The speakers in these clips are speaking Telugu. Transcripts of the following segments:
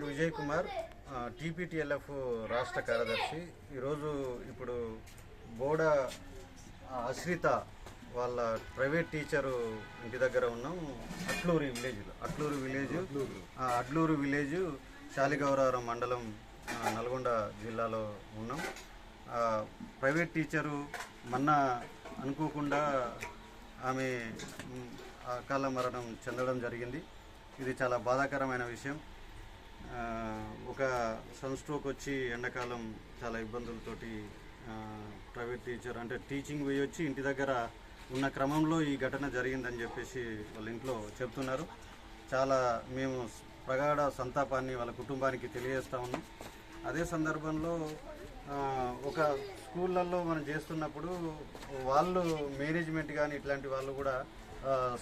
పేరు విజయ్ కుమార్. టీపీటీఎల్ఎఫ్ రాష్ట్ర కార్యదర్శి. ఈరోజు ఇప్పుడు బోడ అశ్రిత వాళ్ళ ప్రైవేట్ టీచరు ఇంటి దగ్గర ఉన్నాం. Atluri village Atluru village Atluru village Saligouraram మండలం నల్గొండ జిల్లాలో ఉన్నాం. ప్రైవేట్ టీచరు మొన్న అనుకోకుండా ఆమె అకాల మరణం చెందడం జరిగింది. ఇది చాలా బాధాకరమైన విషయం. ఒక సన్ స్ట్రోక్ వచ్చి ఎండాకాలం చాలా ఇబ్బందులతోటి ప్రైవేట్ టీచర్ అంటే టీచింగ్ పోయి వచ్చి ఇంటి దగ్గర ఉన్న క్రమంలో ఈ ఘటన జరిగిందని చెప్పేసి వాళ్ళ ఇంట్లో చెప్తున్నారు. చాలా మేము ప్రగాఢ సంతాపాన్ని వాళ్ళ కుటుంబానికి తెలియజేస్తా ఉన్నాం. అదే సందర్భంలో ఒక స్కూళ్ళల్లో మనం చేస్తున్నప్పుడు వాళ్ళు మేనేజ్మెంట్ కానీ ఇట్లాంటి వాళ్ళు కూడా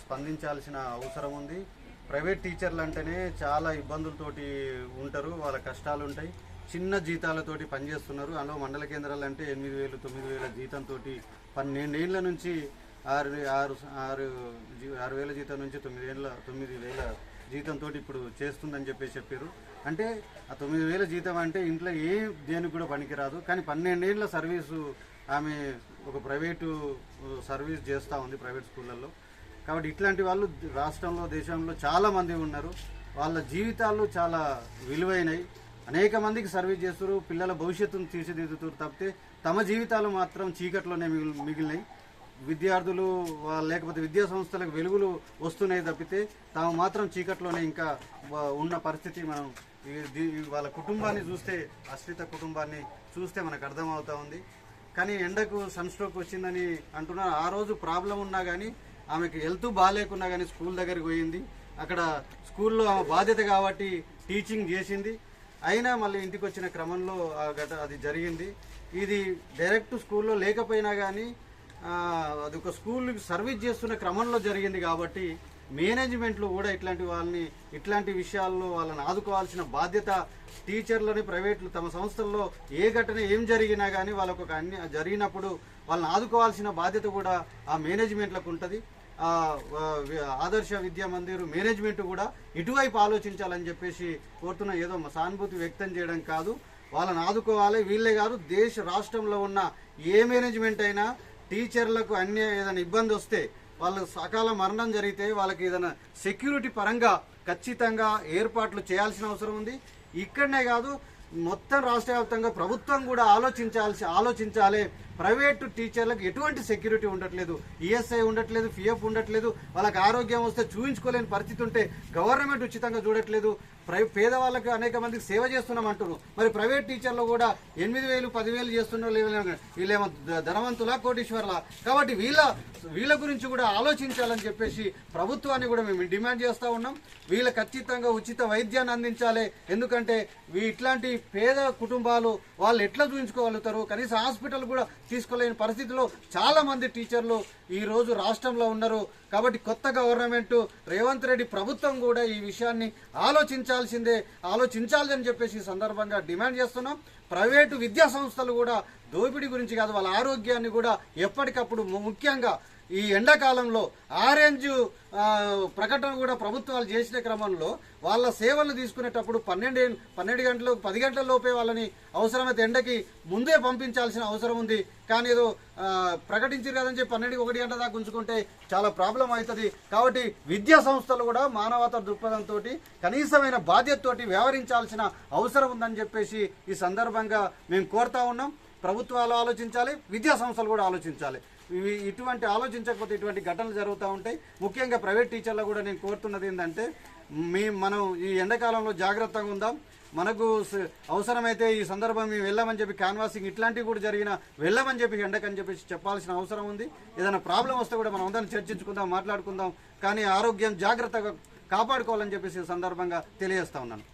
స్పందించాల్సిన అవసరం ఉంది. ప్రైవేట్ టీచర్లు అంటేనే చాలా ఇబ్బందులతోటి ఉంటారు వాళ్ళ కష్టాలు ఉంటాయి చిన్న జీతాలతోటి పనిచేస్తున్నారు. అందులో మండల కేంద్రాలు అంటే ఎనిమిది వేలు తొమ్మిది వేల జీతంతో పన్నెండేళ్ళ నుంచి ఆరు ఆరు ఆరు జీ- ఆరు వేల జీతం నుంచి తొమ్మిది ఏళ్ళ తొమ్మిది వేల జీతంతో ఇప్పుడు చేస్తుందని చెప్పేసి చెప్పారు. అంటే ఆ తొమ్మిది వేల జీతం అంటే ఇంట్లో ఏ దేనికి కూడా పనికిరాదు. కానీ పన్నెండేళ్ళ సర్వీసు ఆమె ఒక ప్రైవేటు సర్వీస్ చేస్తూ ఉంది ప్రైవేట్ స్కూళ్ళల్లో. కాబట్టి ఇట్లాంటి వాళ్ళు రాష్ట్రంలో దేశంలో చాలామంది ఉన్నారు. వాళ్ళ జీవితాలు చాలా విలువైనవి. అనేక మందికి సర్వీస్ చేస్తారు. పిల్లల భవిష్యత్తును తీర్చిదిద్దుతారు తప్పితే తమ జీవితాలు మాత్రం చీకట్లోనే మిగిలి మిగిలినాయి. విద్యార్థులు లేకపోతే విద్యా సంస్థలకు వెలుగులు వస్తున్నాయి తప్పితే తాము మాత్రం చీకట్లోనే ఇంకా ఉన్న పరిస్థితి మనం వాళ్ళ కుటుంబాన్ని చూస్తే అశ్రిత కుటుంబాన్ని చూస్తే మనకు అర్థమవుతా ఉంది. కానీ ఎండకు సన్ స్ట్రోక్ వచ్చిందని అంటున్నారు. ఆ రోజు ప్రాబ్లం ఉన్నా కానీ ఆమెకి హెల్త్ బాగాలేకున్నా కానీ స్కూల్ దగ్గరికి పోయింది. అక్కడ స్కూల్లో ఆమె బాధ్యత కాబట్టి టీచింగ్ చేసింది. అయినా మళ్ళీ ఇంటికి వచ్చిన క్రమంలో ఆ అది జరిగింది. ఇది డైరెక్ట్ స్కూల్లో లేకపోయినా కానీ అది ఒక స్కూల్ సర్వీస్ చేస్తున్న క్రమంలో జరిగింది కాబట్టి మేనేజ్మెంట్లు కూడా ఇట్లాంటి వాళ్ళని ఇట్లాంటి విషయాల్లో వాళ్ళని ఆదుకోవాల్సిన బాధ్యత టీచర్లని ప్రైవేట్లు తమ సంస్థల్లో ఏ ఘటన ఏం జరిగినా కానీ వాళ్ళకు ఒక అన్ని జరిగినప్పుడు వాళ్ళని ఆదుకోవాల్సిన బాధ్యత కూడా ఆ మేనేజ్మెంట్లకు ఉంటుంది. ఆదర్శ విద్యా మందిర్ మేనేజ్మెంట్ కూడా ఇటువైపు ఆలోచించాలని చెప్పేసి కోరుతున్న ఏదో సానుభూతి వ్యక్తం చేయడం కాదు. వాళ్ళని ఆదుకోవాలి. వీళ్ళే కాదు దేశ రాష్ట్రంలో ఉన్న ఏ మేనేజ్మెంట్ అయినా టీచర్లకు అన్ని ఏదైనా ఇబ్బంది వస్తే వాళ్ళు సకాల మరణం జరిగితే వాళ్ళకి ఏదైనా సెక్యూరిటీ పరంగా ఖచ్చితంగా ఏర్పాట్లు చేయాల్సిన అవసరం ఉంది. ఇక్కడనే కాదు మొత్తం రాష్ట్ర వ్యాప్తంగా ప్రభుత్వం కూడా ఆలోచించాల్సి ఆలోచించాలి. ప్రైవేటు టీచర్లకు ఎటువంటి సెక్యూరిటీ ఉండట్లేదు ఈఎస్ఐ ఉండట్లేదు పిఎఫ్ ఉండట్లేదు వాళ్ళకి ఆరోగ్యం వస్తే చూయించుకోలేని పరిస్థితి ఉంటే గవర్నమెంట్ ఉచితంగా చూడట్లేదు. ప్రై పేదవాళ్ళకి అనేక మందికి సేవ చేస్తున్నాం అంటున్నారు మరి ప్రైవేట్ టీచర్లు కూడా ఎనిమిది వేలు పదివేలు చేస్తున్నారు వీళ్ళేమో- వీళ్ళేమో ధనవంతుల ధనవంతులా కోటీశ్వర్లా? కాబట్టి వీళ్ళ వీళ్ళ గురించి కూడా ఆలోచించాలని చెప్పేసి ప్రభుత్వాన్ని కూడా మేము డిమాండ్ చేస్తూ ఉన్నాం. వీళ్ళ ఖచ్చితంగా ఉచిత వైద్యాన్ని అందించాలి. ఎందుకంటే వీ- ఇట్లాంటి పేద కుటుంబాలు వాళ్ళు ఎట్లా చూపించుకోగలుగుతారు కనీసం హాస్పిటల్ కూడా తీసుకోలేని పరిస్థితిలో చాలా మంది టీచర్లు ఈరోజు రాష్ట్రంలో ఉన్నారు. కాబట్టి కొత్త గవర్నమెంట్ రేవంత్ రెడ్డి ప్రభుత్వం కూడా ఈ విషయాన్ని ఆలోచించాల్సిందే ఆలోచించాలని చెప్పేసి సందర్భంగా డిమాండ్ చేస్తున్నాం. ప్రైవేటు విద్యా సంస్థలు కూడా దోపిడీ గురించి కాదు వాళ్ళ ఆరోగ్యాన్ని కూడా ఎప్పటికప్పుడు ముఖ్యంగా ఈ ఎండాకాలంలో ఆరెంజ్ ప్రకటన కూడా ప్రభుత్వాలు చేసిన క్రమంలో వాళ్ళ సేవలు తీసుకునేటప్పుడు పన్నెండు పన్నెండు గంటలు పది గంటల లోపే వాళ్ళని అవసరమైతే ఎండకి ముందే పంపించాల్సిన అవసరం ఉంది. కానీ ఏదో ప్రకటించారు కదని చెప్పి పన్నెండు ఒకటి గంట దాకా ఉంచుకుంటే చాలా ప్రాబ్లం అవుతుంది. కాబట్టి విద్యా సంస్థలు కూడా మానవత దృక్పథంతో కనీసమైన బాధ్యతతోటి వ్యవహరించాల్సిన అవసరం ఉందని చెప్పేసి ఈ సందర్భంగా మేము కోరుతా ఉన్నాం. ప్రభుత్వాలు ఆలోచించాలి విద్యా సంస్థలు కూడా ఆలోచించాలి. ఇవి ఇటువంటి ఆలోచించకపోతే ఇటువంటి ఘటనలు జరుగుతూ ఉంటాయి. ముఖ్యంగా ప్రైవేట్ టీచర్లు కూడా నేను కోరుతున్నది ఏంటంటే మీ మనం ఈ ఎండాకాలంలో జాగ్రత్తగా ఉందాం. మనకు అవసరమైతే ఈ సందర్భం మేము వెళ్ళామని చెప్పి క్యాన్వాసింగ్ ఇట్లాంటివి కూడా జరిగిన వెళ్ళమని చెప్పి ఎండకని చెప్పేసి చెప్పాల్సిన అవసరం ఉంది. ఏదైనా ప్రాబ్లం వస్తే కూడా మనం అందరం చర్చించుకుందాం మాట్లాడుకుందాం. కానీ ఆరోగ్యం జాగ్రత్తగా కాపాడుకోవాలని చెప్పేసి ఈ సందర్భంగా తెలియజేస్తా ఉన్నాను.